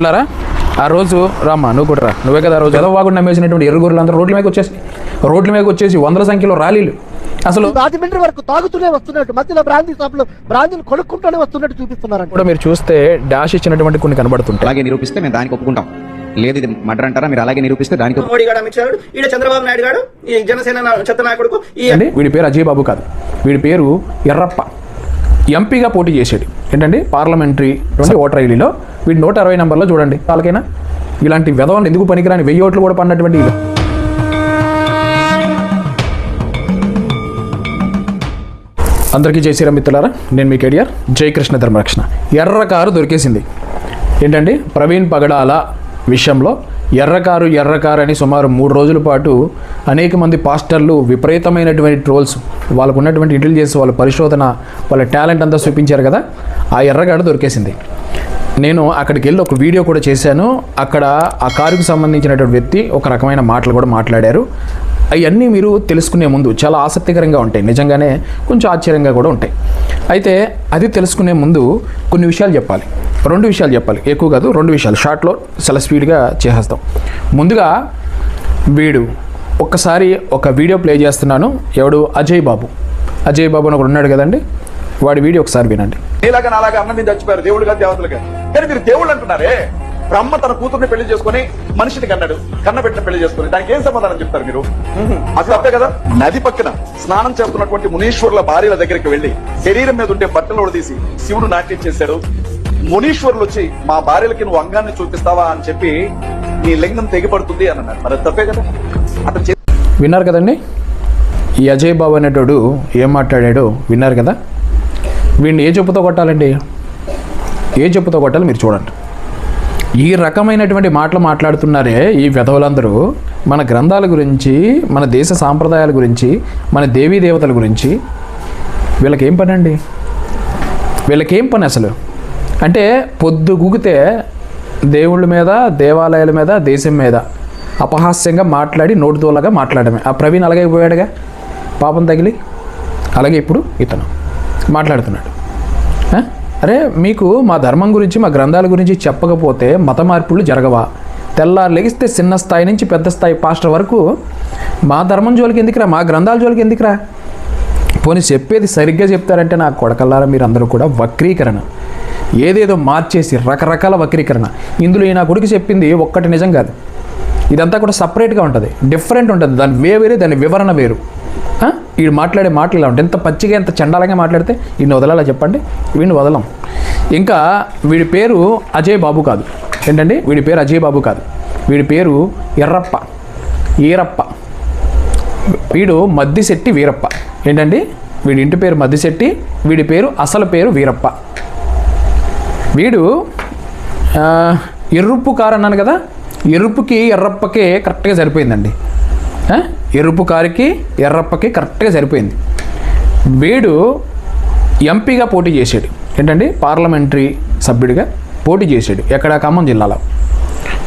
లారా ఆ రోజు రామ్మా నువ్వు కూడా రా. నువ్వే కదా ఆ రోజు ఎదవాగుండా నమ్మేసినటువంటి ఎరుగురులు అందరూ రోడ్ల మీద వచ్చేసి రోడ్ల మీద వచ్చేసి వందల సంఖ్యలో ర్యాలీలు. అసలు రాజమండ్రి వరకు తాగుతూనే వస్తున్నట్టు మధ్యలో బ్రాందీ షాపులు బ్రాందీలు కొనుక్కుంటూనే వస్తున్నట్టు చూపిస్తున్నారంట. కూడా మీరు చూస్తే డాష్ ఇచ్చినటువంటి కొన్ని కనబడుతుంటాయి. అలాగే నిరూపిస్తే మేము దానికి ఒప్పుకుంటాం. లేదు ఇది మర్డర్ అంటారా? మీరు అలాగే నిరూపిస్తే దానికి మోడీ గారు అమిత్ షా గారు ఈడ చంద్రబాబు నాయుడు గారు ఈ జనసేన నా- చెత్త నాయకుడు ఈ వీడి పేరు అజయ్ బాబు కాదు. వీడి పేరు ఎర్రప్ప. ఎంపీగా పోటీ చేసేది. ఏంటండి పార్లమెంటరీ ఓటర్ ఐడీలో. వీడు నూట అరవై నెంబర్లో చూడండి వాళ్ళకైనా ఇలాంటి విధవలు ఎందుకు పనికిరాని వెయ్యి ఓట్లు కూడా పడినటువంటి వీళ్ళు. అందరికీ జై శ్రీరామ్ మిత్రులారా నేను మీ కేడిఆర్ జయకృష్ణ ధర్మరక్షణ. ఎర్ర కారు దొరికేసింది. ఏంటండి ప్రవీణ్ పగడాల విషయంలో ఎర్రకారు ఎర్రకారు అని సుమారు మూడు రోజుల పాటు అనేక మంది పాస్టర్లు విపరీతమైనటువంటి ట్రోల్స్ వాళ్ళకు ఉన్నటువంటి ఇంటెలిజెన్స్ వాళ్ళ పరిశోధన వాళ్ళ టాలెంట్ అంతా చూపించారు కదా ఆ ఎర్రగాడు దొరికేసింది. నేను అక్కడికి వెళ్ళి ఒక వీడియో కూడా చేశాను. అక్కడ ఆ కారుకు సంబంధించినటువంటి వ్యక్తి ఒక రకమైన మాటలు కూడా మాట్లాడారు. అవన్నీ మీరు తెలుసుకునే ముందు చాలా ఆసక్తికరంగా ఉంటాయి. నిజంగానే కొంచెం ఆశ్చర్యంగా కూడా ఉంటాయి. అయితే అది తెలుసుకునే ముందు కొన్ని విషయాలు చెప్పాలి. రెండు విషయాలు చెప్పాలి. ఎక్కువ కాదు రెండు విషయాలు. షార్ట్లో చాలా స్పీడ్గా చేసేస్తాం. ముందుగా వీడు ఒక్కసారి ఒక వీడియో ప్లే చేస్తున్నాను. ఎవడు? అజయ్ బాబు. అజయ్ బాబు అని ఒకడు ఉన్నాడు కదండి. వాడి వీడియో ఒకసారి వినండి. నీలాగా నాలాగా అన్న మీద చచ్చిపోయారు దేవుడుగా దేవతలుగా. కానీ మీరు దేవుళ్ళు అంటున్నారే? బ్రహ్మ తన కూతుర్ని పెళ్ళి చేసుకుని మనిషిని కన్నాడు కన్నబెట్టిన పెళ్ళి చేసుకుని. దానికి ఏం సమాధానం చెప్తారు మీరు? అసలు అంతే కదా? నది పక్కన స్నానం చేస్తున్నటువంటి మునీశ్వరుల భార్యల దగ్గరికి వెళ్ళి శరీరం మీద ఉండే బట్టలు తీసి శివుడు నాట్యం చేశాడు. మునీశ్వరులు వచ్చి మా భార్యలకి నువ్వు అంగాన్ని చూపిస్తావా? అని చెప్పి నీ లింగం తెగిపడుతుంది అని అన్నారు. మరి తప్పే కదా? అతను చే- విన్నారు కదండి? ఈ అజయ్ బాబు అనేటోడు ఏం మాట్లాడాడో విన్నారు కదా? వీడిని ఏ చెప్పుతో కొట్టాలండి? ఏ చెప్పుతో కొట్టాలి మీరు చూడండి. ఈ రకమైనటువంటి మాటలు మాట్లాడుతున్నారే ఈ విధవులందరూ. మన గ్రంథాల గురించి మన దేశ సాంప్రదాయాల గురించి మన దేవీ దేవతల గురించి వీళ్ళకేం పని అండి వీళ్ళకేం పని అసలు? అంటే పొద్దు గుగితే దేవుళ్ళ మీద దేవాలయాల మీద దేశం మీద అపహాస్యంగా మాట్లాడి నోటితోలాగా మాట్లాడమే. ఆ ప్రవీణ్ అలాగే పోయాడుగా? పాపం తగిలి? అలాగే ఇప్పుడు ఇతను మాట్లాడుతున్నాడు. అరే మీకు మా ధర్మం గురించి మా గ్రంథాల గురించి చెప్పకపోతే మత మార్పులు జరగవా? తెల్లారు లెగిస్తే చిన్న స్థాయి నుంచి పెద్ద స్థాయి పాస్టర్ వరకు మా ధర్మం జోలికి ఎందుకురా? మా గ్రంథాల జోలికి ఎందుకురా? పోనీ చెప్పేది సరిగ్గా చెప్తారంటే నా కొడకల్లారా మీరు అందరూ కూడా? వక్రీకరణ. ఏదేదో మార్చేసి రకరకాల వక్రీకరణ. ఇందులో ఈ నా కొడుకు చెప్పింది ఒక్కటి నిజం కాదు. ఇదంతా కూడా సపరేట్గా ఉంటుంది. డిఫరెంట్ ఉంటుంది. దాని వే వేరే దాని వివరణ వేరు. వీడు మాట్లాడే మాటలు ఇలా ఉంటాయి. ఎంత పచ్చిగా ఎంత చండాలంగా మాట్లాడితే వీడిని వదలాలా చెప్పండి? వీడిని వదలం. ఇంకా వీడి పేరు అజయ్ బాబు కాదు. ఏంటండి? వీడి పేరు అజయ్ బాబు కాదు. వీడి పేరు ఎర్రప్ప. ఈరప్ప. వీడు మద్దిశెట్టి వీరప్ప. ఏంటండి? వీడి ఇంటి పేరు మద్దిశెట్టి వీడి పేరు అసలు పేరు వీరప్ప. వీడు ఎరుపు కారు అన్నాను కదా? ఎరుపుకి ఎర్రప్పకి కరెక్ట్గా సరిపోయిందండి. ఎరుపు కారుకి ఎర్రప్పకి కరెక్ట్గా సరిపోయింది. వీడు ఎంపీగా పోటీ చేశాడు. ఏంటండి? పార్లమెంటరీ సభ్యుడిగా పోటీ చేశాడు. ఎక్కడ? ఖమ్మం జిల్లాలో.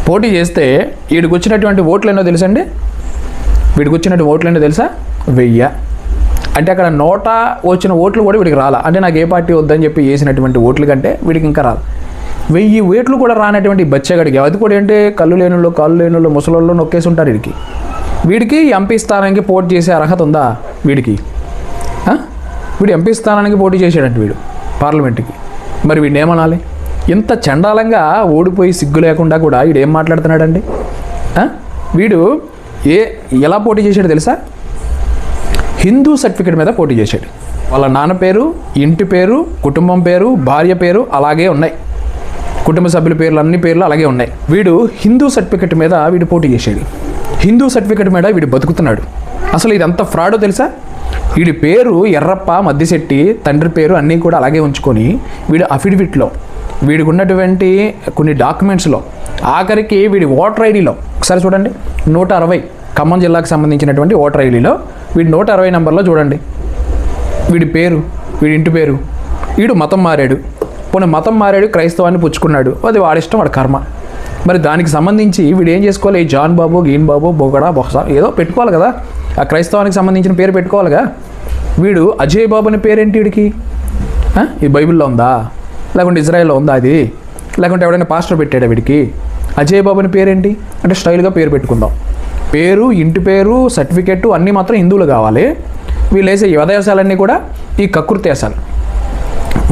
పోటీ చేస్తే వీడికి వచ్చినటువంటి ఓట్లు ఎన్నో తెలుసండి వీడికి వచ్చినటువంటి ఓట్లు ఏంటో తెలుసా? వెయ్య. అంటే అక్కడ నోట వచ్చిన ఓట్లు కూడా వీడికి రాలా. అంటే నాకు ఏ పార్టీ వద్దని చెప్పి వేసినటువంటి ఓట్ల కంటే వీడికి ఇంకా రాదు వెయ్యి ఓట్లు కూడా రానటువంటి బచ్చగాడికి. అది కూడా ఏంటి? కళ్ళు లేనుల్లో కాళ్ళు లేనుల్లో ముసలోళ్ళు నొక్కేసి ఉంటారు వీడికి. వీడికి ఎంపీ స్థానానికి పోటీ చేసే అర్హత ఉందా? వీడికి. వీడు ఎంపీ స్థానానికి పోటీ చేసాడంట వీడు పార్లమెంట్కి. మరి వీడిని ఏమనాలి ఇంత చండాలంగా ఓడిపోయి సిగ్గు లేకుండా కూడా వీడు ఏం మాట్లాడుతున్నాడండి వీడు ఏ ఎలా పోటీ చేశాడు తెలుసా? హిందూ సర్టిఫికేట్ మీద పోటీ చేశాడు. వాళ్ళ నాన్న పేరు ఇంటి పేరు కుటుంబం పేరు భార్య పేరు అలాగే ఉన్నాయి. కుటుంబ సభ్యుల పేర్లు అన్ని పేర్లు అలాగే ఉన్నాయి. వీడు హిందూ సర్టిఫికెట్ మీద వీడు పోటీ చేశాడు. హిందూ సర్టిఫికెట్ మీద వీడు బతుకుతున్నాడు. అసలు ఇదంతా ఫ్రాడో తెలుసా? వీడి పేరు ఎర్రప్ప మద్దిశెట్టి తండ్రి పేరు అన్నీ కూడా అలాగే ఉంచుకొని వీడు అఫిడవిట్లో వీడికి ఉన్నటువంటి కొన్ని డాక్యుమెంట్స్లో ఆఖరికి వీడి ఓటర్ ఐడిలో ఒకసారి చూడండి నూట అరవై ఖమ్మం జిల్లాకు సంబంధించినటువంటి ఓటర్ ఐడిలో వీడి నూట అరవై నెంబర్లో చూడండి. వీడి పేరు వీడి ఇంటి పేరు వీడు మతం మారాడు. పోనీ మతం మారాడు క్రైస్తవాన్ని పుచ్చుకున్నాడు. అది వాడిష్టం వాడి కర్మ. మరి దానికి సంబంధించి వీడు ఏం చేసుకోవాలి? ఈ జాన్ బాబు గీన్ బాబు బొగడా బొహసా ఏదో పెట్టుకోవాలి కదా. ఆ క్రైస్తవానికి సంబంధించిన పేరు పెట్టుకోవాలిగా. వీడు అజయ్ బాబు అనే పేరేంటి వీడికి? ఈ బైబిల్లో ఉందా? లేకుంటే ఇజ్రాయెల్లో ఉందా అది? లేకుంటే ఎవడైనా పాస్టర్ పెట్టాడా వీడికి? అజయ్ బాబు అనే పేరేంటి? అంటే స్టైల్గా పేరు పెట్టుకుందాం. పేరు ఇంటి పేరు సర్టిఫికెట్ అన్నీ మాత్రం హిందువులు కావాలి. వీళ్ళు వేసే యువదేశాలన్నీ కూడా ఈ కకృత్యాసాలు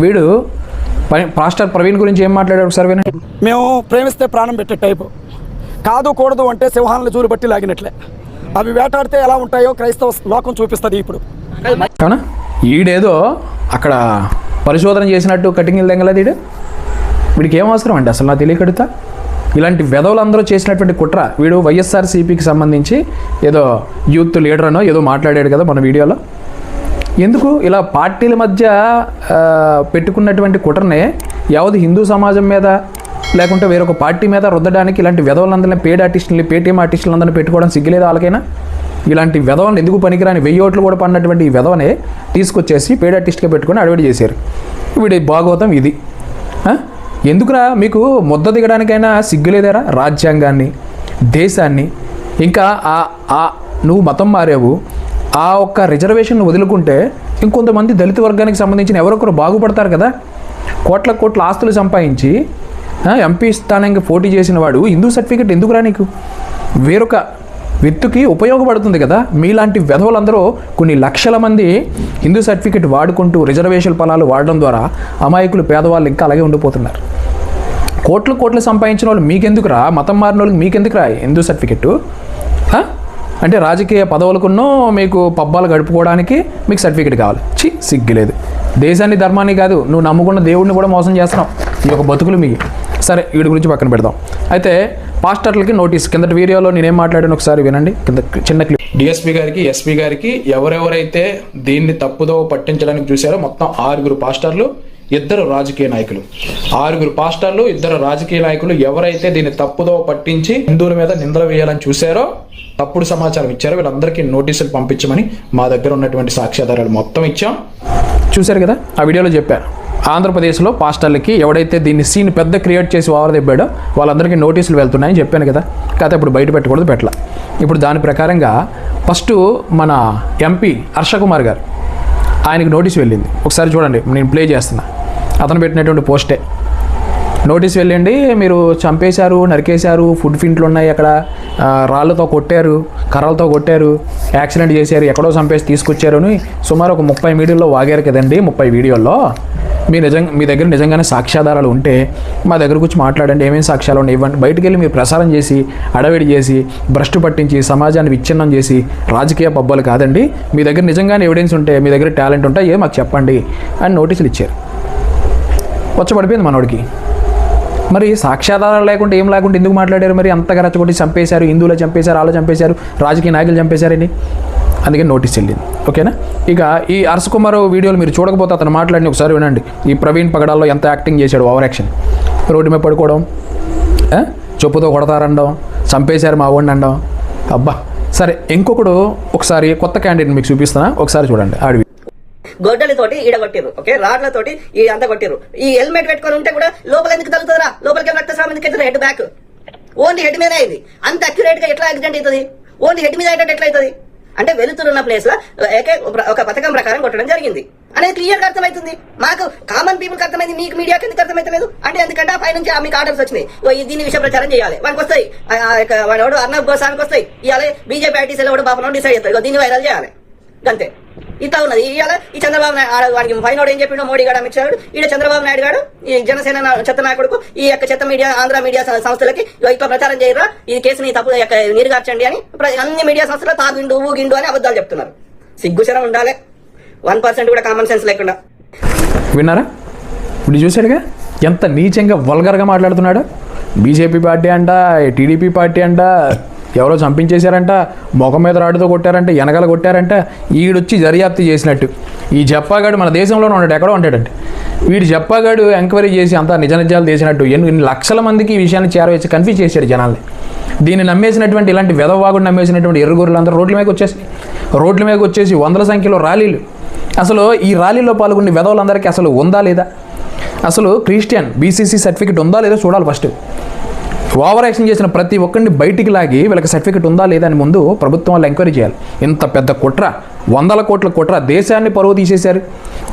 వీడు పాస్టర్ ప్రవీణ్ గురించి ఏం మాట్లాడాడు ఒకసారి వినండి. మేము ప్రేమిస్తే ప్రాణం పెట్టే టైపు. కాదు కూడదు అంటే సింహాలను చూరు బట్టి లాగినట్లే. అవి వేటాడితే ఎలా ఉంటాయో క్రైస్తవ లోకం చూపిస్తుంది ఇప్పుడు. అవునా ఈడేదో అక్కడ పరిశోధన చేసినట్టు కటింగ్ దెంగలేదు ఈడు? వీడికి ఏం అవసరం అండి? అసలు నాకు తెలియకడుతా ఇలాంటి వెధవులందరూ చేసినటువంటి కుట్ర వీడు వైఎస్ఆర్ సిపికి సంబంధించి ఏదో యూత్ లీడర్ అనో ఏదో మాట్లాడాడు కదా మన వీడియోలో. ఎందుకు? ఇలా పార్టీల మధ్య పెట్టుకున్నటువంటి కుట్రనే యావది హిందూ సమాజం మీద లేకుంటే వేరొక పార్టీ మీద రుద్దడానికి ఇలాంటి వెధవలందరినీ పేడ్ ఆర్టిస్టులని పేటీఎం ఆర్టిస్టులందరినీ పెట్టుకోవడం సిగ్గులేదు వాళ్ళకైనా? ఇలాంటి వెధవలను ఎందుకు పనికిరాని వెయ్యి ఓట్లు కూడా పడినటువంటి ఈ వెధవనే తీసుకొచ్చేసి పేడ్ ఆర్టిస్ట్గా పెట్టుకొని అడవిడి చేశారు. వీడి భాగవతం ఇది. ఎందుకురా మీకు ముద్ద దిగడానికైనా సిగ్గులేదారా రాజ్యాంగాన్ని దేశాన్ని? ఇంకా ఆ ఆ నువ్వు మతం మారావు ఆ ఒక్క రిజర్వేషన్ వదులుకుంటే ఇంకొంతమంది దళిత వర్గానికి సంబంధించిన ఎవరొకరు బాగుపడతారు కదా? కోట్ల కోట్ల ఆస్తులు సంపాదించి ఎంపీ స్థానానికి పోటీ చేసిన వాడు హిందూ సర్టిఫికెట్ ఎందుకురా నీకు? వేరొక వ్యక్తికి ఉపయోగపడుతుంది కదా? మీలాంటి వెధవులందరూ కొన్ని లక్షల మంది హిందూ సర్టిఫికెట్ వాడుకుంటూ రిజర్వేషన్ ఫలాలు వాడడం ద్వారా అమాయకులు పేదవాళ్ళు ఇంకా అలాగే ఉండిపోతున్నారు. కోట్లు కోట్లు సంపాదించిన వాళ్ళు మీకెందుకురా? మతం మారిన వాళ్ళకి మీకెందుకురా హిందూ సర్టిఫికెట్ అంటే రాజకీయ పదవులకున్నో మీకు పబ్బాలు గడుపుకోవడానికి మీకు సర్టిఫికెట్ కావాలి. చి సిగ్గులేదు దేశాన్ని ధర్మాన్ని కాదు నువ్వు నమ్ముకున్న దేవుడిని కూడా మోసం చేస్తున్నావు. ఈ యొక్క బతుకులు మీ. సరే వీడి గురించి పక్కన పెడదాం. అయితే పాస్టర్లకి నోటీస్ కిందటి వీడియోలో నేనేం మాట్లాడాను ఒకసారి వినండి. కింద చిన్న క్లిప్. డిఎస్పీ గారికి ఎస్పీ గారికి ఎవరెవరైతే దీన్ని తప్పుదో పట్టించడానికి చూశారో మొత్తం ఆరుగురు పాస్టర్లు ఇద్దరు రాజకీయ నాయకులు. ఆరుగురు పాస్టర్లు ఇద్దరు రాజకీయ నాయకులు ఎవరైతే దీన్ని తప్పుదో పట్టించి హిందువుల మీద నిందలు వేయాలని చూశారో తప్పుడు సమాచారం ఇచ్చారో. వీళ్ళందరికీ నోటీసులు పంపించమని మా దగ్గర ఉన్నటువంటి సాక్ష్యాధారాలు మొత్తం ఇచ్చాం. చూశారు కదా? ఆ వీడియోలో చెప్పారు. ఆంధ్రప్రదేశ్లో పాస్టర్లకి ఎవడైతే దీన్ని సీన్ పెద్ద క్రియేట్ చేసి ఓవరదెబ్బాడో వాళ్ళందరికీ నోటీసులు వెళ్తున్నాయని చెప్పాను కదా? కాకపోతే ఇప్పుడు బయట పెట్టకూడదు పెట్టలా. ఇప్పుడు దాని ప్రకారంగా ఫస్ట్ మన ఎంపీ హర్షకుమార్ గారు ఆయనకు నోటీస్ వెళ్ళింది. ఒకసారి చూడండి నేను ప్లే చేస్తున్నా. అతను పెట్టినటువంటి పోస్టే. నోటీస్ వెళ్ళండి మీరు చంపేశారు నరికేశారు ఫుడ్ ఫింట్లు ఉన్నాయి అక్కడ. రాళ్ళతో కొట్టారు కర్రలతో కొట్టారు యాక్సిడెంట్ చేశారు ఎక్కడో చంపేసి తీసుకొచ్చారు అని సుమారు ఒక ముప్పై వీడియోల్లో వాగారు కదండి ముప్పై వీడియోల్లో. మీ నిజంగా మీ దగ్గర నిజంగానే సాక్ష్యాధారాలు ఉంటే మా దగ్గర వచ్చి మాట్లాడండి ఏమేమి సాక్ష్యాలు ఉన్నాయి ఇవ్వండి. బయటికి వెళ్ళి మీరు ప్రసారం చేసి అడవిడి చేసి భ్రష్టు పట్టించి సమాజాన్ని విచ్ఛిన్నం చేసి రాజకీయ పబ్బాలు కాదండి. మీ దగ్గర నిజంగానే ఎవిడెన్స్ ఉంటే మీ దగ్గర టాలెంట్ ఉంటే ఏ మాకు చెప్పండి అని నోటీసులు ఇచ్చారు. వచ్చబడిపోయింది మనోడికి. మరి సాక్ష్యాధారాలు లేకుండా ఏం లేకుండా ఎందుకు మాట్లాడారు మరి? అంతగా రచ్చగొట్టి చంపేశారు హిందువులు చంపేశారు వాళ్ళు చంపేశారు రాజకీయ నాయకులు చంపేశారని అందుకని నోటీస్ వెళ్ళింది. ఓకేనా? ఇక ఈ అరస్ కుమార్ వీడియోలు మీరు చూడకపోతే అతను మాట్లాడిన ఒకసారి వినండి. ఈ ప్రవీణ్ పగడాల్లో ఎంత యాక్టింగ్ చేశాడు ఓవర్ యాక్షన్. రోడ్డు మీద పడుకోవడం చెప్పుతో కొడతారనడం చంపేశారు మా వాడిని అనడం అబ్బా! సరే ఇంకొకడు ఒకసారి కొత్త క్యాండిడేట్ మీకు చూపిస్తున్నా. ఒకసారి చూడండి ఆడివి. గొడ్డలతోటి ఈడ కొట్టిర్రు ఓకే? రాడ్లతోటి ఈ అంతా కొట్టిర్రు. ఈ హెల్మెట్ పెట్టుకొని ఉంటే కూడా లోపల ఎందుకు తగులుతుందిరా? లోపలికి రక్తస్రావం ఎందుకు అవుతుంది హెడ్ బ్యాక్. ఓన్లీ హెడ్ మీద అయింది. అంత అక్యురేట్గా ఎట్లా యాక్సిడెంట్ అవుతుంది? ఓన్లీ హెడ్ మీద అయ్యేటట్టు ఎట్లా అవుతుంది? అంటే వెలుతురున్న ప్లేస్లో ఒక పథకం ప్రకారం కొట్టడం జరిగింది. అనేది క్లియర్గా అర్థమవుతుంది. మాకు కామన్ పీపుల్ అర్థమైంది మీకు మీడియాకి ఎందుకు అర్థమైతలేదు? అంటే ఎందుకంటే ఆ పై నుంచి మీకు ఆర్డర్స్ వచ్చినాయి. ఓ దీని విషయ ప్రచారం చేయాలి. వానికి వస్తాయి. వాడు అర్నబ్ గోసానికి వస్తాయి. ఇవాళ బీజేపీ ఐటీసీలో కూడా బాబు డిసైడ్ చేస్తారు. దీన్ని వైరల్ చేయాలి. అంతే ఇంత ఉన్నది. ఇవాళ ఈ చంద్రబాబు నాయుడు వాడికి పైన ఏం చెప్పిండో మోడీ గారు అమిత్ షా ఈడ చంద్రబాబు నాయుడు గారు ఈ జనసేన చెత్త నాయకుడుకు ఈ యొక్క చెత్త మీడియా ఆంధ్ర మీడియా సంస్థలకి ఇగో ఇట్లా ప్రచారం చేయరా? ఈ కేసుని తప్పు యొక్క నీరుగార్చండి అని అన్ని మీడియా సంస్థలు తాగిండు ఊగిండు అని అబద్ధాలు చెప్తున్నారు. సిగ్గుచరం ఉండాలి. వన్ పర్సెంట్ కూడా కామన్ సెన్స్ లేకుండా. విన్నారా? ఇప్పుడు చూశాడుగా? ఎంత నీచంగా వల్గర్గా మాట్లాడుతున్నాడు. బీజేపీ పార్టీ అంట టీడీపీ పార్టీ అంట ఎవరో చంపించేశారంట ముఖం మీద రాడుతో కొట్టారంట వెనకాల కొట్టారంట ఈడొచ్చి దర్యాప్తు చేసినట్టు. ఈ జప్పాగాడు మన దేశంలోనే ఉన్నాడు ఎక్కడో ఉంటాడంటే. వీడు జప్పాగాడు ఎంక్వైరీ చేసి అంతా నిజ నిజాలు చేసినట్టు ఎన్ని ఎన్ని లక్షల మందికి ఈ విషయాన్ని చేరవేసి కన్ఫ్యూజ్ చేశాడు జనాల్ని. దీన్ని నమ్మేసినటువంటి ఇలాంటి వెదవాగుడు నమ్మేసినటువంటి ఎర్రగొర్రెలు అందరూ రోడ్ల మీదకి వచ్చేసి రోడ్ల మీదకి వచ్చేసి వందల సంఖ్యలో ర్యాలీలు. అసలు ఈ ర్యాలీలో పాల్గొనే వెధవులందరికీ అసలు ఉందా లేదా? అసలు క్రిస్టియన్ బీసీసీ సర్టిఫికేట్ ఉందా లేదా చూడాలి ఫస్ట్. ఓవర్ యాక్షన్ చేసిన ప్రతి ఒక్కరిని బయటికి లాగి వీళ్ళకి సర్టిఫికేట్ ఉందా లేదా అని ముందు ప్రభుత్వం వాళ్ళు ఎంక్వైరీ చేయాలి. ఇంత పెద్ద కుట్ర. వందల కోట్ల కుట్ర. దేశాన్ని పరువు తీసేశారు.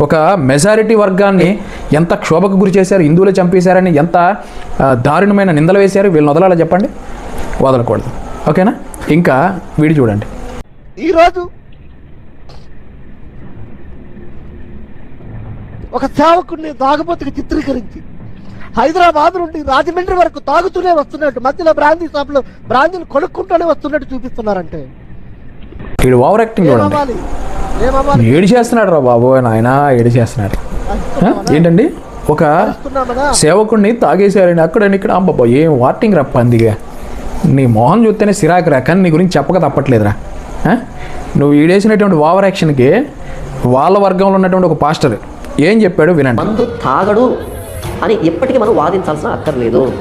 ఒక మెజారిటీ వర్గాన్ని ఎంత క్షోభకు గురి చేశారు హిందువులు చంపేశారని ఎంత దారుణమైన నిందలు వేశారు వీళ్ళని వదలాలా చెప్పండి? వదలకూడదు. ఓకేనా? ఇంకా వీడి చూడండి. ఈరోజు ఒక సేవకుడిని తాగుబోతుకి చిత్రీకరించి హైదరాబాద్ నుండి రాజమండ్రి వరకు తాగుతూనే వస్తున్నట్టు మధ్యలో బ్రాందీ షాప్లో బ్రాందీని కొనుక్కుంటూనే వస్తున్నట్టు చూపిస్తున్నారంటే. వీడు ఓవర్ యాక్టింగ్ చూడండి ఏడు చేస్తున్నాడు రా బాబు నాయన ఏడు చేస్తున్నాడు? ఏంటండి? ఒక సేవకుడిని తాగేశారని అక్కడ ఇక్కడ అబ్బాబా ఏం వార్టింగ్ రా పందిగా. నీ మొహం చూస్తేనే సిరాకు రా కానీ నీ గురించి చెప్పక తప్పట్లేదురా. ఆ? నువ్వు ఈడేసినటువంటి ఓవర్ యాక్షన్కి వాళ్ళ వర్గంలో ఉన్నటువంటి ఒక పాస్టర్ ఏం చెప్పాడు వినండి. తాగడు అని ఎప్పటికీ మనం వాదించాల్సిన అక్కర్లేదు.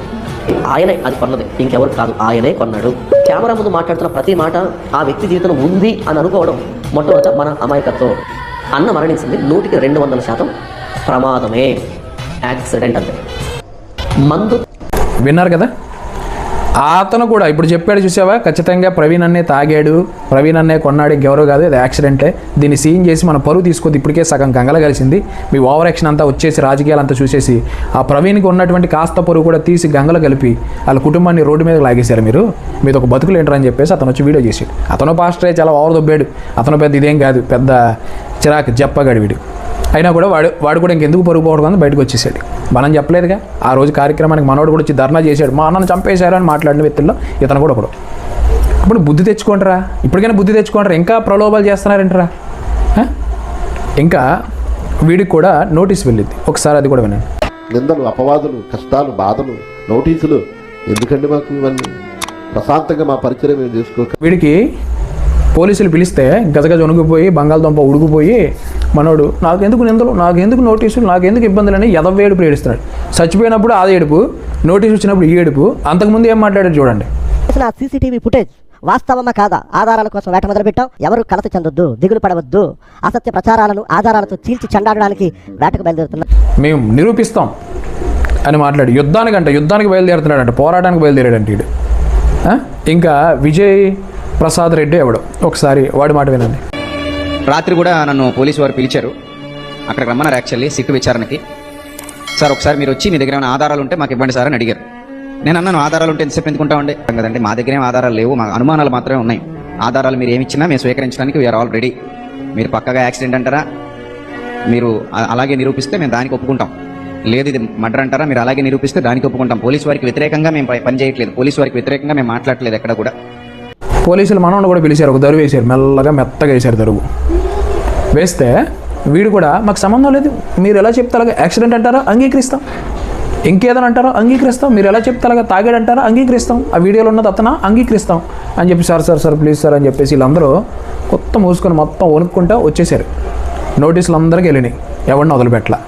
ఆయనే అది కొన్నది. ఇంకెవరు కాదు ఆయనే కొన్నాడు. కెమెరా ముందు మాట్లాడుతున్న ప్రతి మాట ఆ వ్యక్తి జీవితం ఉంది అని అనుకోవడం మొట్టమొదట మన అమాయకత్వం. అన్న మరణించింది నూటికి రెండు వందల శాతం ప్రమాదమే. యాక్సిడెంట్ అంటే మందు విన్నారు కదా? అతను కూడా ఇప్పుడు చెప్పాడు చూసావా? ఖచ్చితంగా ప్రవీణ్ అన్నే తాగాడు. ప్రవీణ్ అన్నే కొన్నాడు. ఇంకెవరో కాదు అది యాక్సిడెంటే దీన్ని సీన్ చేసి మన పరువు తీసుకొద్ది ఇప్పటికే సగం గంగల కలిసింది. మీ ఓవర్ యాక్షన్ అంతా వచ్చేసి రాజకీయాలు అంతా చూసేసి ఆ ప్రవీణ్కి ఉన్నటువంటి కాస్త పరువు కూడా తీసి గంగలో కలిపి వాళ్ళ కుటుంబాన్ని రోడ్డు మీద లాగేశారు మీరు. మీద ఒక బతుకులు ఏంటని చెప్పేసి అతను వచ్చి వీడియో చేసాడు అతను పాస్టరే చాలా ఓవర్ దొబ్బాడు. అతను పెద్ద ఇదేం కాదు పెద్ద చిరాకు జప్పగాడు వీడు. అయినా కూడా వాడు వాడు కూడా ఇంకెందుకు పరుగు పోవడం బయటకు వచ్చేసాడు. మనం చెప్పలేదుగా. ఆ రోజు కార్యక్రమానికి మనోడు కూడా వచ్చి ధర్నా చేశాడు. మా అన్నను చంపేశారు అని మాట్లాడిన వ్యక్తుల్లో ఇతను కూడా ఒకడు. ఇప్పుడు బుద్ధి తెచ్చుకోండిరా. ఇప్పటికైనా బుద్ధి తెచ్చుకోండిరా. ఇంకా ప్రలోభాలు చేస్తున్నారంటరా? ఇంకా వీడికి కూడా నోటీస్ వెళ్ళింది. ఒకసారి అది కూడా వినండి. నిందలు అపవాదులు కష్టాలు బాధలు నోటీసులు ఎందుకండి మాకు ఇవన్నీ? ప్రశాంతంగా మా పరిచయం మేము చేసుకోక వీడికి పోలీసులు పిలిస్తే గజగజ ఉణుకుపోయి బంగాళదుంప ఉడుకుపోయి మనోడు నాకెందుకు నిందలు? నాకెందుకు నోటీసులు? నాకెందుకు ఇబ్బందులని? ఎదవేడుపు ఏడుస్తున్నాడు చచ్చిపోయినప్పుడు ఆ ఏడుపు నోటీస్ వచ్చినప్పుడు ఈ ఏడుపు అంతకుముందు ఏం మాట్లాడాడు చూడండి. చేసిన సీసీటీవీ ఫుటేజ్ వాస్తవమా కాదా? ఆధారాల కోసం వేట మొదలుపెట్టాం. ఎవరు కలత చెందొద్దు దిగులు పడవద్దు. అసత్య ప్రచారాలను ఆధారాలతో చీల్చి చెండాడడానికి వేటకు బయలుదేరుతున్నారు మేము నిరూపిస్తాం అని మాట్లాడు యుద్ధానికంట యుద్ధానికి బయలుదేరుతున్నాడంట పోరాటానికి బయలుదేరాడంట వీడు? ఇంకా విజయ్ ప్రసాద్ రెడ్డి ఎవడు? ఒకసారి వాడి మాట వినండి. రాత్రి కూడా నన్ను పోలీసు వారు పిలిచారు. అక్కడికి రమ్మన్నారు యాక్చువల్లీ సిట్టు విచారణకి. సార్ ఒకసారి మీరు వచ్చి మీ దగ్గర ఏమైనా ఆధారాలు ఉంటే మాకు ఇవ్వండి సార్ అని అడిగారు. నేను అన్నాను ఆధారాలు ఉంటే ఎంతసేపు ఎందుకుంటామండి కదండి మా దగ్గర ఏం ఆధారాలు లేవు మా అనుమానాలు మాత్రమే ఉన్నాయి. ఆధారాలు మీరు ఏమి ఇచ్చినా మేము స్వీకరించడానికి వీఆర్ ఆల్ రెడీ మీరు పక్కగా యాక్సిడెంట్ అంటారా? మీరు అలాగే నిరూపిస్తే మేము దానికి ఒప్పుకుంటాం. లేదు ఇది మర్డర్ అంటారా? మీరు అలాగే నిరూపిస్తే దానికి ఒప్పుకుంటాం. పోలీసు వారికి వ్యతిరేకంగా మేము పని చేయట్లేదు. పోలీసు వారికి వ్యతిరేకంగా మేము మాట్లాడలేదు ఎక్కడ కూడా. పోలీసులు మనోడు కూడా పిలిచారు ఒక దరువు వేశారు మెల్లగా మెత్తగా వేశారు దరువు. వేస్తే వీడు కూడా మాకు సంబంధం లేదు మీరు ఎలా చెప్తే అలాగే యాక్సిడెంట్ అంటారా అంగీకరిస్తాం. ఇంకేదని అంటారో అంగీకరిస్తాం. మీరు ఎలా చెప్తే అలాగా తాగాడంటారా అంగీకరిస్తాం. ఆ వీడియోలో ఉన్నది అతనా అంగీకరిస్తాం. అని చెప్పి sir sir sir please sir అని చెప్పేసి వీళ్ళందరూ కొత్త మూసుకొని మొత్తం వణుక్కుంటా వచ్చేసారు. నోటీసులు అందరికీ వెళ్ళినాయి. ఎవరిని వదిలిపెట్టలా.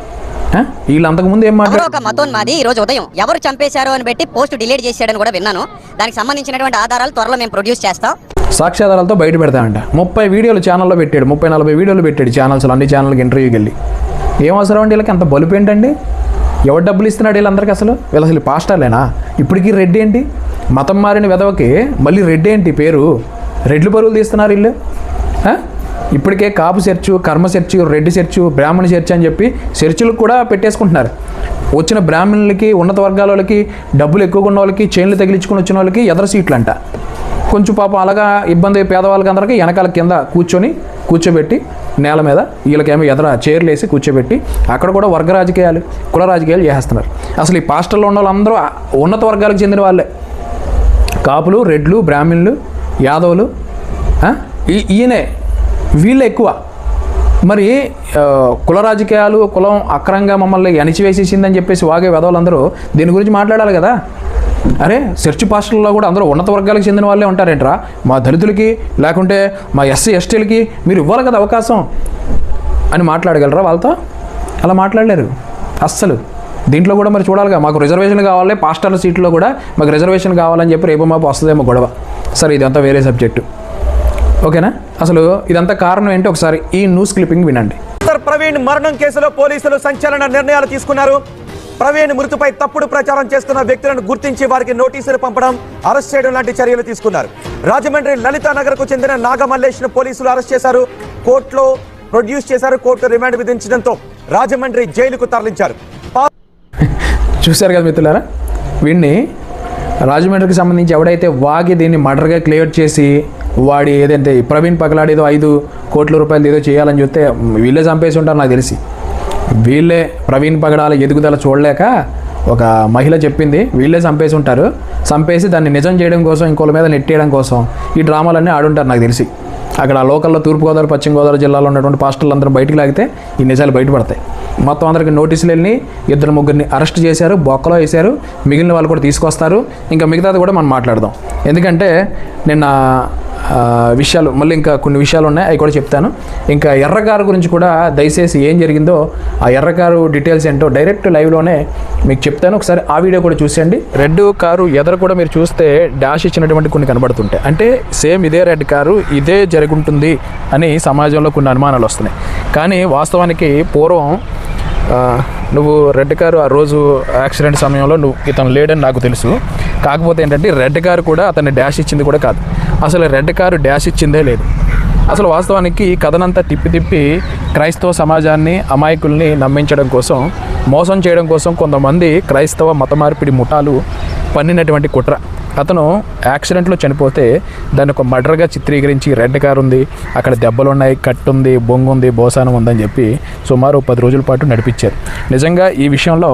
వీళ్ళు అంతకుముందు ఏం మాట్లాడారు? ఒక మతోన్మాది ఈ రోజు ఉదయం. ఎవరు చంపేశారో అని పెట్టి పోస్ట్ డిలీట్ చేశాడని కూడా విన్నాను. దానికి సంబంధించినటువంటి ఆధారాలు త్వరలో మేము ప్రొడ్యూస్ చేస్తాం. సాక్ష్యాధారాలతో బయట పెడతామంట. ముప్పై వీడియోలు ఛానల్లో పెట్టాడు. ముప్పై నలభై వీడియోలు పెట్టాడు ఛానల్స్ అన్ని ఛానల్కి ఇంటర్వ్యూకి వెళ్ళి. ఏం అవసరం అండి వీళ్ళకి? అంత బలుపు ఏంటండి? ఎవరు డబ్బులు ఇస్తున్నాడు వీళ్ళందరికీ అసలు? వీళ్ళు అసలు పాస్టర్లేనా? ఇప్పటికీ రెడ్డి ఏంటి? మతం మారిన వెధవకి మళ్ళీ రెడ్డి ఏంటి పేరు? రెడ్లు పరువులు తీస్తున్నారు వీళ్ళు? ఇప్పటికే కాపు సెర్చు కర్మ సెర్చు రెడ్డి సెర్చు బ్రాహ్మణ సెర్చ్ అని చెప్పి సెర్చులకు కూడా పెట్టేసుకుంటున్నారు. వచ్చిన బ్రాహ్మణులకి ఉన్నత వర్గాల వాళ్ళకి డబ్బులు ఎక్కువగా ఉన్న వాళ్ళకి చైన్లు తగిలించుకుని వచ్చిన వాళ్ళకి ఎదర సీట్లు అంట కొంచెం పాపం అలాగా ఇబ్బంది పేదవాళ్ళకి అందరికీ వెనకాల కింద కూర్చొని కూర్చోబెట్టి నేల మీద వీళ్ళకేమో ఎదర చైర్లు వేసి కూర్చోబెట్టి అక్కడ కూడా వర్గ రాజకీయాలు కుల రాజకీయాలు చేస్తున్నారు అసలు ఈ పాస్టర్లో ఉన్న వాళ్ళందరూ ఉన్నత వర్గాలకు చెందిన వాళ్ళే. కాపులు రెడ్లు బ్రాహ్మణులు యాదవులు ఈ- ఈయనే వీళ్ళు ఎక్కువ. మరి కుల రాజకీయాలు కులం అక్రంగా మమ్మల్ని అణిచివేసేసిందని చెప్పేసి వాగే వెధవులందరూ దీని గురించి మాట్లాడాలి కదా? అరే చర్చి పాస్టర్లో కూడా అందరూ ఉన్నత వర్గాలకు చెందిన వాళ్ళే ఉంటారేంట్రా? మా దళితులకి లేకుంటే మా ఎస్సీ ఎస్టీలకి మీరు ఇవ్వాలి కదా అవకాశం? అని మాట్లాడగలరా వాళ్ళతో? అలా మాట్లాడలేరు. అస్సలు. దీంట్లో కూడా మరి చూడాలిగా. మాకు రిజర్వేషన్ కావాలి పాస్టర్ల సీట్లో కూడా మాకు రిజర్వేషన్ కావాలని చెప్పి రేపు మాపు వస్తుందేమో గొడవ. సరే ఇదంతా వేరే సబ్జెక్టు. ఓకేనా? అసలు ఇదంతా కారణం ఏంటి? ఒకసారి ఈ న్యూస్ క్లిప్పింగ్ వినండి. ప్రవీణ్ మరణం కేసులో పోలీసులు సంచలన నిర్ణయాలు తీసుకున్నారు. ప్రవీణ్ మృతిపై తప్పుడు ప్రచారం చేస్తున్న వ్యక్తులను గుర్తించి వారికి నోటీసులు పంపడం అరెస్ట్ చేయడం లాంటి చర్యలు తీసుకున్నారు. రాజమండ్రి లలితా నగర్కు చెందిన నాగమల్లేష్ను పోలీసులు అరెస్ట్ చేశారు. కోర్టులో ప్రొడ్యూస్ చేశారు. కోర్టు రిమాండ్ విధించడంతో రాజమండ్రి జైలుకు తరలించారు. చూశారు కదా మిత్రులారా? వీడిని రాజమండ్రికి సంబంధించి ఎవడైతే వాగి దీన్ని మర్డర్గా క్లియర్ చేసి వాడి ఏదైతే ప్రవీణ్ పగలాడి ఏదో ఐదు కోట్ల రూపాయలు ఏదో చేయాలని చూస్తే వీళ్ళే చంపేసి ఉంటారు నాకు తెలిసి. వీళ్ళే ప్రవీణ్ పగడాల ఎదుగుదల చూడలేక ఒక మహిళ చెప్పింది వీళ్ళే చంపేసి ఉంటారు. చంపేసి దాన్ని నిజం చేయడం కోసం ఇంకోళ్ళ మీద నెట్టేయడం కోసం ఈ డ్రామాలన్నీ ఆడుంటారు నాకు తెలిసి. అక్కడ ఆ లోకల్లో తూర్పుగోదావరి పశ్చిమ గోదావరి జిల్లాలో ఉన్నటువంటి పాస్టర్లు అందరూ బయటికి లాగితే ఈ నిజాలు బయటపడతాయి. మొత్తం అందరికి నోటీసులు వెళ్ళి ఇద్దరు ముగ్గురిని అరెస్ట్ చేశారు బొక్కలో వేశారు. మిగిలిన వాళ్ళు కూడా తీసుకొస్తారు. ఇంకా మిగతాది కూడా మనం మాట్లాడదాం. ఎందుకంటే నిన్న విషయాలు మళ్ళీ ఇంకా కొన్ని విషయాలు ఉన్నాయి అవి కూడా చెప్తాను. ఇంకా ఎర్రకారు గురించి కూడా దయచేసి ఏం జరిగిందో ఆ ఎర్రకారు డీటెయిల్స్ ఏంటో డైరెక్ట్ లైవ్లోనే మీకు చెప్తాను. ఒకసారి ఆ వీడియో కూడా చూసేయండి. రెడ్ కారు ఎదర కూడా మీరు చూస్తే డాష్ ఇచ్చినటువంటి కొన్ని కనబడుతుంటాయి. అంటే సేమ్ ఇదే రెడ్ కారు ఇదే జరుగుంటుంది అని సమాజంలో కొన్ని అనుమానాలు వస్తున్నాయి. కానీ వాస్తవానికి పూర్వం నువ్వు రెడ్ కారు ఆ రోజు యాక్సిడెంట్ సమయంలో నువ్వు ఇతను లేడని నాకు తెలుసు. కాకపోతే ఏంటంటే రెడ్ కారు కూడా అతన్ని డాష్ ఇచ్చింది కూడా కాదు. అసలు రెడ్ కారు డ్యాష్ ఇచ్చిందే లేదు. అసలు వాస్తవానికి ఈ కథనంతా తిప్పి తిప్పి క్రైస్తవ సమాజాన్ని అమాయకుల్ని నమ్మించడం కోసం మోసం చేయడం కోసం కొంతమంది క్రైస్తవ మత మార్పిడి ముఠాలు పన్నినటువంటి కుట్ర. అతను యాక్సిడెంట్లో చనిపోతే దాన్ని ఒక మర్డర్గా చిత్రీకరించి రెడ్ కార్ ఉంది అక్కడ దెబ్బలు ఉన్నాయి కట్టు ఉంది బొంగు ఉంది బోసానం ఉందని చెప్పి సుమారు పది రోజుల పాటు నడిపించారు. నిజంగా ఈ విషయంలో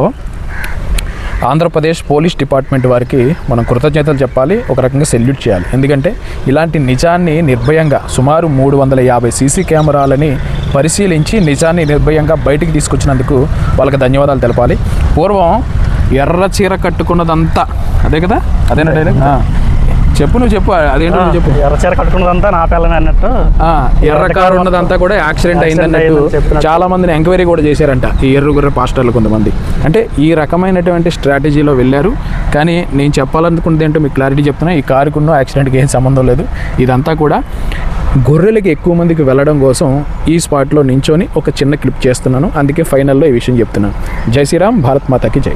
ఆంధ్రప్రదేశ్ పోలీస్ డిపార్ట్మెంట్ వారికి మనం కృతజ్ఞతలు చెప్పాలి ఒక రకంగా సెల్యూట్ చేయాలి. ఎందుకంటే ఇలాంటి నిజాన్ని నిర్భయంగా సుమారు మూడు వందల యాభై సీసీ కెమెరాలని పరిశీలించి నిజాన్ని నిర్భయంగా బయటికి తీసుకొచ్చినందుకు వాళ్ళకి ధన్యవాదాలు తెలపాలి. పూర్వం ఎర్ర చీర కట్టుకున్నదంతా అదే కదా? అదేనా డైలాగ్ ఆ. చెప్పు నువ్వు చెప్పు అదేంటో నువ్వు చెప్పు. ఎర్రచీర కట్టుకున్నదంతా నా పిల్లమే అన్నట్టు. ఆ, ఎర్ర కారు ఉన్నదంతా కూడా యాక్సిడెంట్ అయిందన్నట్టు. చాలా మందిని ఎంక్వైరీ కూడా చేశారంట ఈ ఎర్రుగుర్ర పాస్టర్లు కొంతమంది. అంటే ఈ రకమైనటువంటి స్ట్రాటజీలో వెళ్ళారు. కానీ నేను చెప్పాలనుకున్నది ఏంటో మీకు క్లారిటీ చెప్తున్నా ఈ కారుకున్న యాక్సిడెంట్కి ఏం సంబంధం లేదు. ఇదంతా కూడా గొర్రెలకి ఎక్కువ మందికి వెళ్ళడం కోసం ఈ స్పాట్లో నించొని ఒక చిన్న క్లిప్ చేస్తున్నాను. అందుకే ఫైనల్లో ఈ విషయం చెప్తున్నాను. జై శ్రీరామ్ భారత్ మాతాకి జై.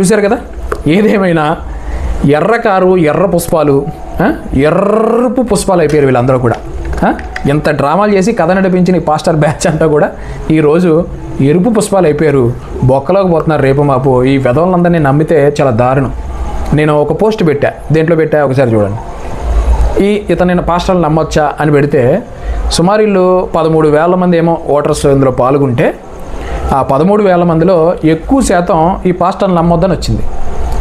చూశారు కదా? ఏదేమైనా ఎర్ర కారు ఎర్ర పుష్పాలు ఎర్రపు పుష్పాలు అయిపోయారు వీళ్ళందరూ కూడా. ఎంత డ్రామాలు చేసి కథ నడిపించిన ఈ పాస్టర్ బ్యాచ్ అంతా కూడా ఈరోజు ఎరుపు పుష్పాలు అయిపోయారు. బొక్కలోకి పోతున్నారు రేపు మాపు. ఈ వెధవలందరినీ నమ్మితే చాలా దారుణం. నేను ఒక పోస్ట్ పెట్టా. దేంట్లో పెట్టా? ఒకసారి చూడండి. ఈ ఇతను నేను పాస్టర్లు నమ్మొచ్చా అని పెడితే సుమారు ఇల్లు పదమూడు వేల మంది ఏమో ఓటర్స్ ఇందులో పాల్గొంటే ఆ పదమూడు వేల మందిలో ఎక్కువ శాతం ఈ పాస్టర్లు నమ్మొద్దని వచ్చింది.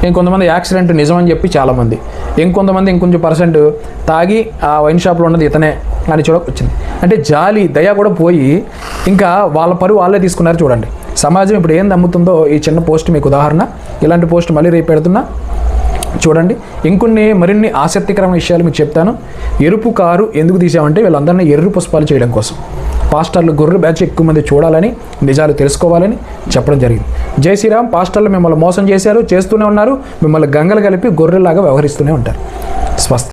ఇంకొంతమంది యాక్సిడెంట్ నిజమని చెప్పి చాలామంది. ఇంకొంతమంది ఇంకొంచెం పర్సెంట్ తాగి ఆ వైన్ షాప్లో ఉన్నది ఇతనే అని చూడకొచ్చింది అంటే జాలి దయ కూడా పోయి ఇంకా వాళ్ళ పరువు వాళ్ళే తీసుకున్నారు చూడండి. సమాజం ఇప్పుడు ఏం నమ్ముతుందో ఈ చిన్న పోస్ట్ మీకు ఉదాహరణ. ఇలాంటి పోస్ట్ మళ్ళీ రేపు పెడుతున్నా. చూడండి. ఇంకొన్ని మరిన్ని ఆసక్తికరమైన విషయాలు మీకు చెప్తాను. ఎరుపు కారు ఎందుకు తీసామంటే వీళ్ళందరినీ ఎర్రు పుష్పాలు చేయడం కోసం. పాస్టర్లు గొర్రె బ్యాచ్ ఎక్కువ మంది చూడాలని నిజాలు తెలుసుకోవాలని చెప్పడం జరిగింది. జై శ్రీరామ్ పాస్టర్లు మిమ్మల్ని మోసం చేశారు చేస్తూనే ఉన్నారు మిమ్మల్ని గంగలు కలిపి గొర్రెలాగా వ్యవహరిస్తూనే ఉంటారు. స్వస్తి